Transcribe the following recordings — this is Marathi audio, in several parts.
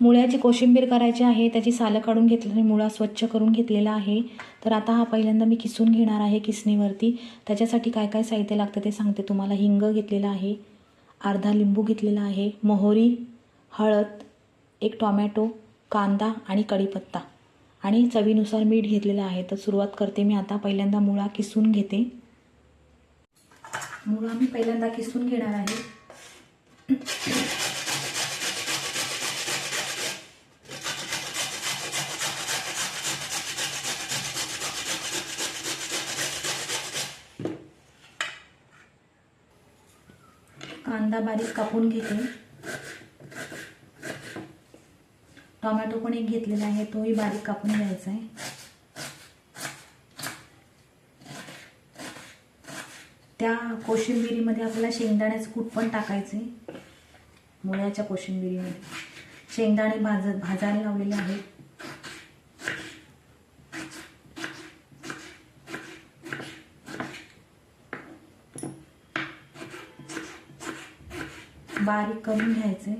मुळ्याची कोशिंबीर करायची आहे त्याची सालं काढून घेतलेली मुळा स्वच्छ करून घेतलेला आहे. तर आता हा पहिल्यांदा मी किसून घेणार आहे किसणीवरती. त्याच्यासाठी काय काय साहित्य लागतं ते सांगते तुम्हाला. हिंग घेतलेलं आहे अर्धा लिंबू घेतलेला आहे मोहरी हळद एक टॉमॅटो कांदा आणि कढीपत्ता. आणि चवीनुसार मीठ घेतलेलं आहे. तर सुरुवात करते मी आता. पहिल्यांदा मुळा किसून घेते. मुळा मी पहिल्यांदा किसून घेणार आहे. कांदा बारीक कापून घेते. टोमॅटो पण एक घेतलेला आहे तोही बारीक कापून घ्यायचा आहे. त्या कोशिंबिरीमध्ये आपल्याला शेंगदाण्याचं कूट पण टाकायचे. मुळ्याच्या कोशिंबिरीमध्ये. शेंगदाणे भाज भाजायला लावलेले आहेत. बारीक करून घ्यायचे.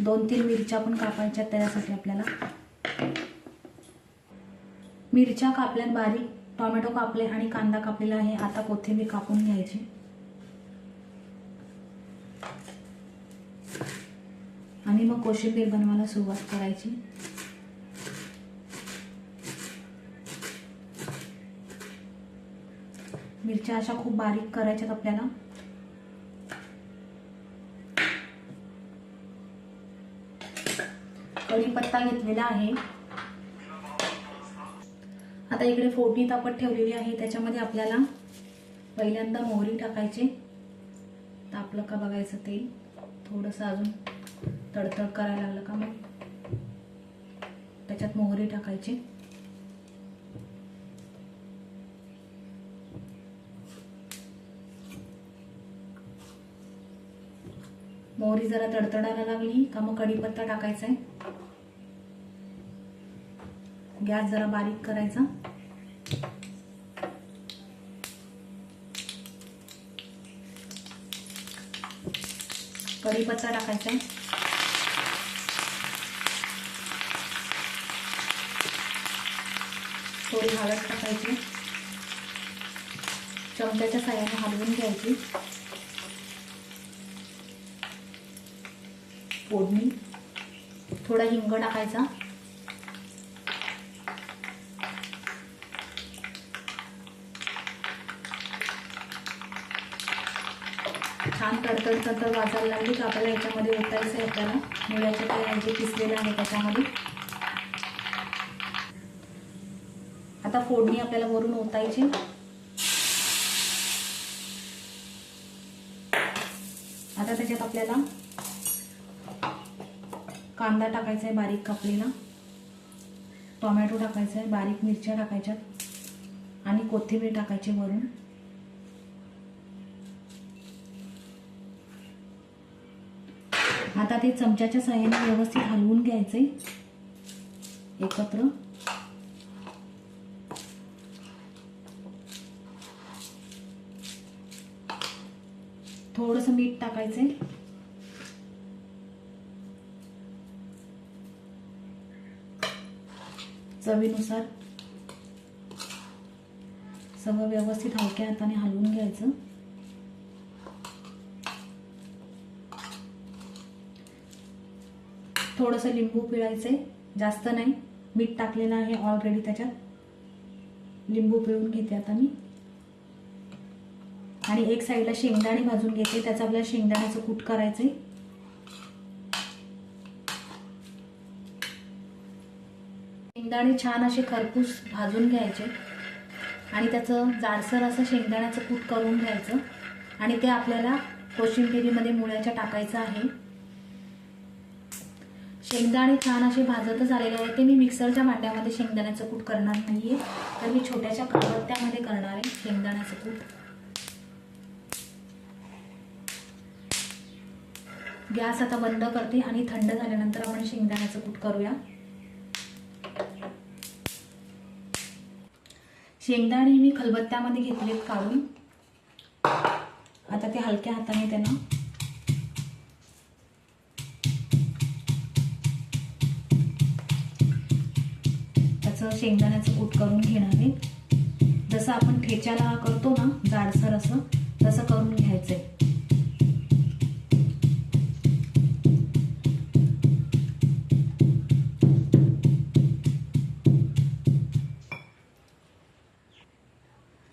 दोन तीन मिरच्या पण कापायच्या त्यासाठी आपल्याला. मिरच्या कापल्यात बारीक टोमॅटो कापले आणि कांदा कापलेला आहे. आता कोथिंबीर कापून घ्यायची. आणि मग कोशिंबीर बनवायला सुरुवात करायची. मिरच्या अशा खूप बारीक करायच्यात आपल्याला. कढीपत्ता घेतलेला आहे. आता इकडे फोडणी तापत ठेवलेली आहे. त्याच्यामध्ये आपल्याला पहिल्यांदा मोहरी टाकायची. तापलं का बघायचं तेल? थोडंसं अजून तडतड करायला लागलं का मग? त्याच्यात मोहरी टाकायची. मोहरी जरा तडतडायला लागली. का मग कढीपत्ता टाकायचा आहे गॅस जरा बारीक करायचा. कढीपत्ता टाकायचा. आहे थोडी हळद टाकायची. चमच्याच्या साह्याने हलवून घ्यायची. फोडणी. थोडा हिंग टाकायचा. छान तडतड तडतड वाचायला लागली का आपल्याला याच्यामध्ये ओतायचं आहे आपल्याला मुळ्याचे काय जे किसलेलं आहे त्याच्यामध्ये. आता फोडणी आपल्याला वरून ओतायची. आता त्याच्यात आपल्याला कांदा टाकायचा आहे बारीक कापलेला. टोमॅटो टाकायचा आहे बारीक मिरच्या टाकायच्यात आणि कोथिंबीर टाकायची वरून. आता ते चमच्याच्या साह्याने व्यवस्थित हलवून घ्यायचे एकत्र. थोडंसं मीठ टाकायचे चवीनुसार. सगळं व्यवस्थित हलक्या हाताने हलवून घ्यायचं. थोडंसं लिंबू पिळायचे जास्त नाही. मीठ टाकलेलं आहे ऑलरेडी त्याच्यात. लिंबू पिळून घेते आता मी. आणि एक साईडला शेंगदाणे भाजून घेते. त्याचं आपल्याला शेंगदाण्याचं कूट करायचे शेंगदाणे छान असे खरपूस भाजून घ्यायचे. आणि त्याचं जाडसर असं शेंगदाण्याचं कूट करून घ्यायचं. आणि ते आपल्याला कोशिंबिरीमध्ये मुळ्याच्या टाकायचं आहे. शेंगदाणे छान असे भाजतच आलेले आहे ते मी मिक्सरच्या भांड्यामध्ये शेंगदाण्याचं कूट करणार नाहीये. तर मी छोट्याशा खलबत्त्यामध्ये करणार आहे शेंगदाण्याचं कूट. गॅस आता बंद करते आणि थंड झाल्यानंतर आपण शेंगदाण्याचं कूट करूया. शेंगदाणे मी खलबत्त्यामध्ये घेतलेत काढून. आता ते हलक्या हाताने त्यांना शेंगदाण्याचं कूट करून घेणार आहे. जसं आपण ठेच्याला करतो ना जाडसर असं तसं करून घ्यायचंय.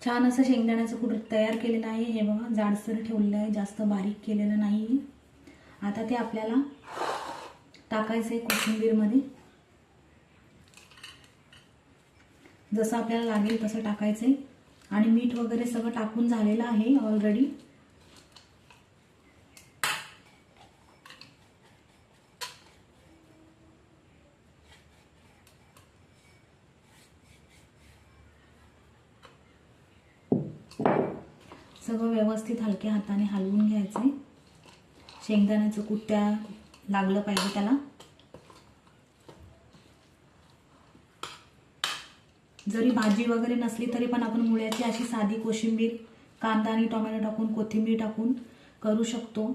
छान असं शेंगदाण्याचं कूट तयार केलेलं आहे. हे बघा जाडसर ठेवलेलं आहे जास्त बारीक केलेलं नाही आता ते आपल्याला टाकायचं आहे कोथिंबीरमध्ये जसं आपल्याला लागेल तसं टाकायचं. आहे आणि मीठ वगैरे सगळं टाकून झालेलं आहे ऑलरेडी सगळं व्यवस्थित हलक्या हाताने हलवून घ्यायचं. आहे शेंगदाण्याचं कुट्ट्या लागलं पाहिजे त्याला. जरी भाजी वगैरे नसली तरी पण आपण मुळ्याची अशी साधी कोशिंबीर कांदा आणि टोमॅटो टाकून कोथिंबीर टाकून करू शकतो.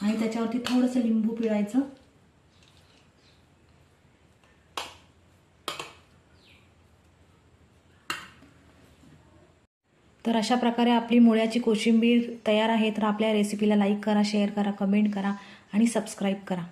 आणि त्याच्यावरती थोडंसं लिंबू पिळायचं. तर अशा प्रकारे आपली मुळ्याची कोशिंबीर तयार आहे तर आपल्या रेसिपीला लाईक करा शेअर करा कमेंट करा आणि सबस्क्राईब करा.